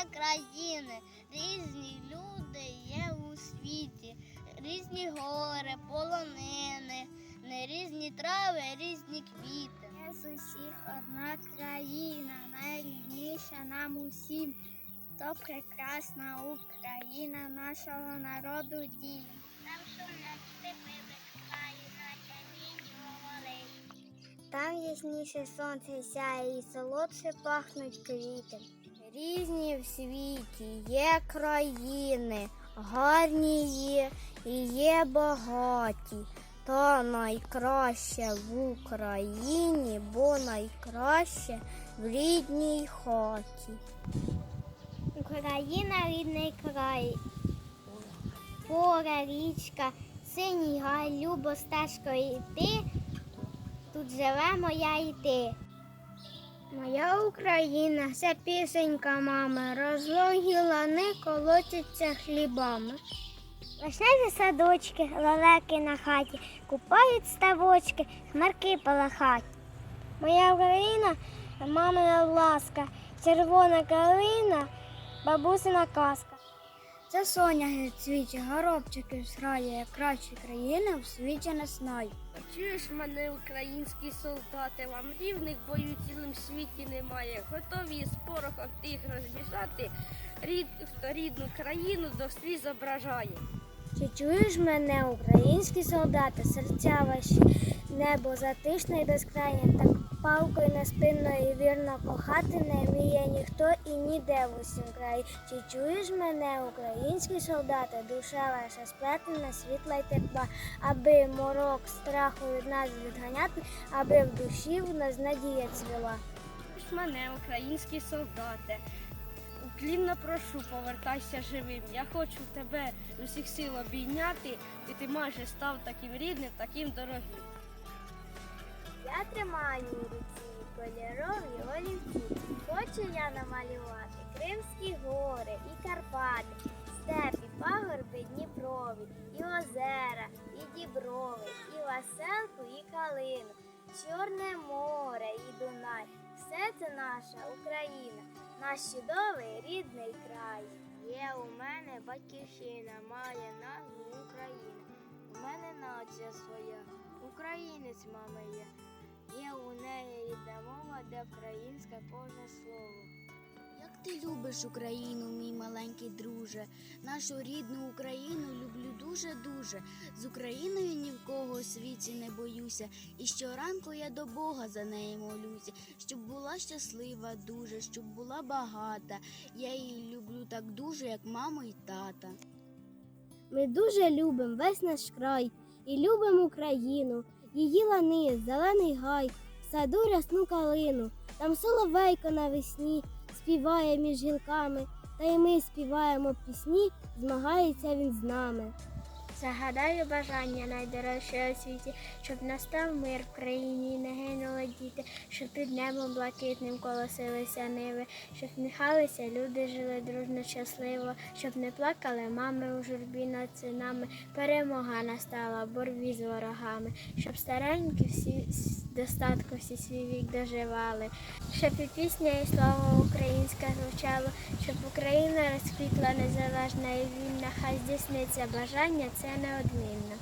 є країни, різні люди є у світі, різні гори, полонини, не різні трави, різні квіти. Є з усіх одна країна, найрідніша нам усім. То прекрасна Україна нашого народу дім. Там шумлять степи безкраї, на камінні говорить. Там ясніше сонце сяє і солодше пахнуть квіти. Різні в світі є країни, гарні є і є багаті. То найкраще в Україні, бо найкраще в рідній хаті. Україна рідний край, пора, річка, синій гай, любо стежкою йти. Тут живе моя і ти. Моя Україна, це пісенька мами, розлогі лани колотяться хлібами. Вишневі садочки, лелеки на хаті, купають ставочки, хмарки палахать. Моя Україна, мамина ласка, червона калина, бабусина казка. Це соняги цвіті, горобчики зграє, кращі країни в світі не знаю. Чуєш мене, українські солдати, вам рівних бою в цілому світі немає. Готові з порохом тих розмішати, рід, хто рідну країну до сліз зображає. Чи чуєш мене, українські солдати, серця ваші, небо затишне і безкрайнє, палкою неспинно і вірно кохати не вміє ніхто і ніде в усім краї. Чи чуєш мене, українські солдати, душа ваша сплетена, світла й тепла, аби морок страху від нас відганяти, аби в душі в нас надія цвіла. Мене, українські солдати. Уклінно прошу, повертайся живим. Я хочу тебе з усіх сил обійняти, і ти майже став таким рідним, таким дорогим. Я тримаю у руці кольорові олівці. Хочу я намалювати Кримські гори і Карпати, степі, пагорби Дніпрові, і озера, і діброви, і Веселку, і Калину, Чорне море і Дунай. Все це наша Україна, наш чудовий рідний край. Є у мене батьківщина, має назву Україна. У мене нація своя, українець мама є. Рідна мова, де українське кожне слово. Як ти любиш Україну, мій маленький друже, нашу рідну Україну люблю дуже-дуже. З Україною ні в кого у світі не боюся. І щоранку я до Бога за неї молюся, щоб була щаслива дуже, щоб була багата. Я її люблю так дуже, як маму і тата. Ми дуже любимо весь наш край і любимо Україну, її лани, зелений гай, саду рясну калину. Там соловейко навесні співає між гілками, та й ми співаємо пісні, змагається він з нами. Загадаю бажання найдорожче у світі, щоб настав мир в країні не гинули діти, щоб під небом блакитним колосилися ниви, щоб сміхалися люди, жили дружно щасливо, щоб не плакали мами у журбі над синами. Перемога настала, боротьбі з ворогами, щоб старенькі всі достатку всі свій вік доживали, щоб і пісня, і слово українське звучало, щоб Україна розквітла незалежна і вільна, хай здійсниться бажання, це неодмінно.